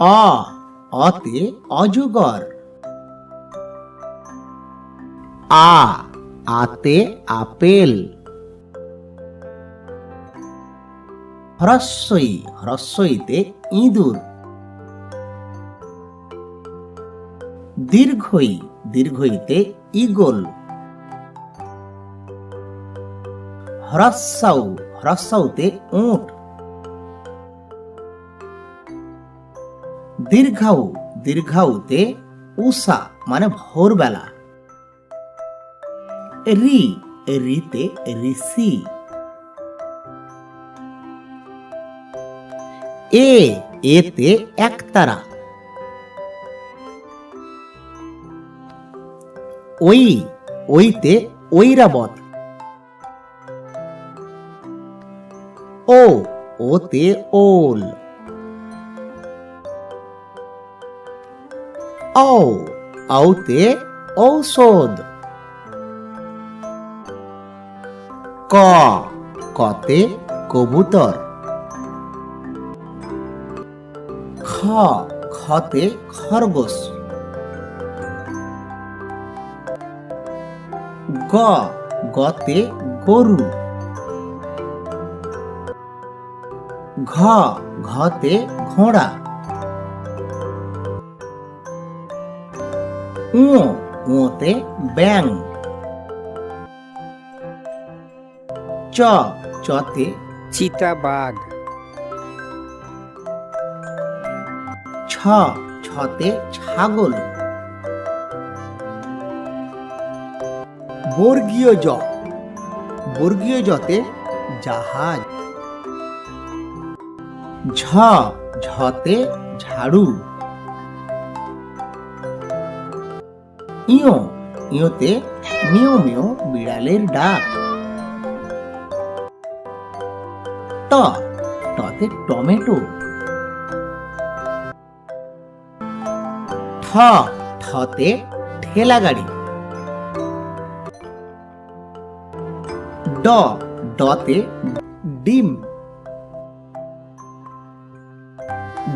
অ অতে অজগর আ, আতে আপেল। হ্রস্বই, হ্রস্বইতে ইঁদুর। দীর্ঘই, দীর্ঘইতে ইগল হ্রস্বাউ হ্রস্বাউতে উট। দীর্ঘাউ, দীর্ঘাউতে উষা মানে ভোরবেলা। রি, রিতে ঋষি। এ, এতে একতারা। ওই, ওইতে ঐরাবত। ও, ওতে ওল। ঔ ঔতে ঔষধ ক কতে কবুতর খ খতে খরগোশ গ গতে গরু ঘ ঘতে ঘোড়া উঁ উঁতে ব্যাং। চ চতে চিতাবাঘ। ছ ছতে ছাগল। বর্গীয় জ বর্গীয় জতে জাহাজ। ঝ ঝতে ঝাড়ু। ইয়, ইয়োতে মিও মিও বিড়ালের ডাক। ট টতে টমেটো। ঠ ঠতে ঠেলা গাড়ি ড ডতে ডিম।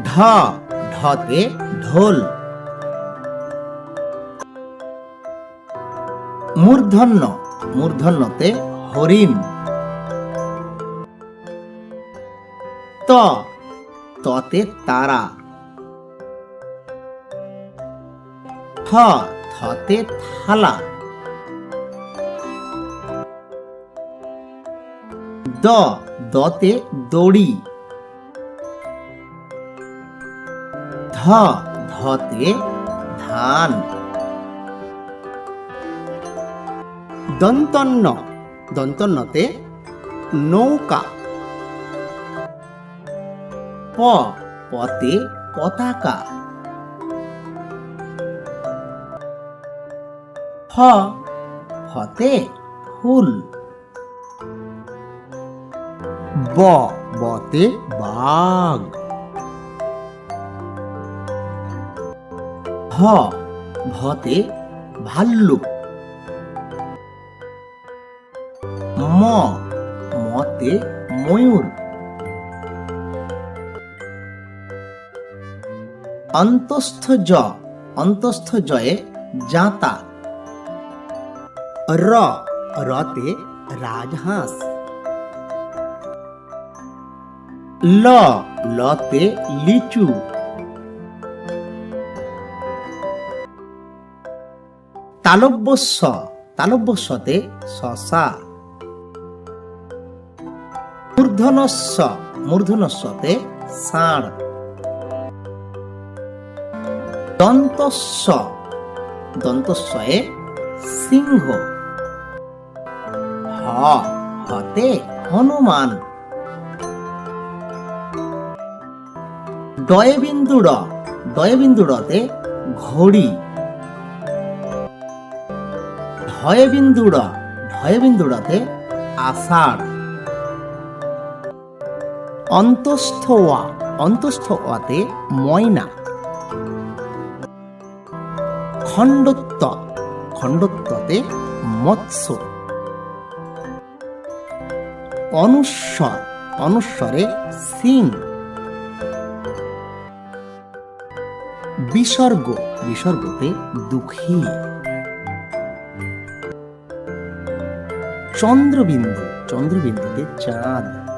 ঢ ঢতে ঢোল। মূর্ধন্য, মূর্ধন্যতে হরিণ। ত, ততে তারা। থ, থতে থালা। দ, দতে দড়ি। ধ, ধতে ধান। দন্তন্য দন্তন্যতে নৌকা। প পতে পতাকা। ফ, ফতে ফুল। ব, বতে বাঘ। ভ ভতে ভাল্লুক। ম মতে ময়ূর। অন্তস্থ জ, অন্তস্থ জয়ে জাতা। র, রতে রাজহাঁস। ল, লতে লিচু। তালব্যস্য, তালব্যস্যতে শশা। মূর্ধনস্য মূর্ধনস্যতে ষাঁড়। দন্তস্য দন্তস্বয়ে সিংহ। হ, হতে হনুমান। ডয়বিন্দুড ডয়বিন্দুডতে ঘড়ি। ঢয়বিন্দুড ঢয়বিন্দুডতে আষাঢ়। অন্তস্থ ওয়া অন্তস্থ ওয়াতে ময়না। খণ্ডত্ব, খণ্ডত্বতে মৎস্য। অনুস্বর, অনুস্বরে সিং। বিসর্গ, বিসর্গতে দুঃখী। চন্দ্রবিন্দু, চন্দ্রবিন্দুতে চাঁদ।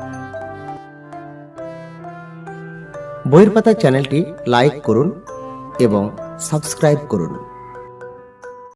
বইয়ের পাতা চ্যানেলটি লাইক করুন এবং সাবস্ক্রাইব করুন।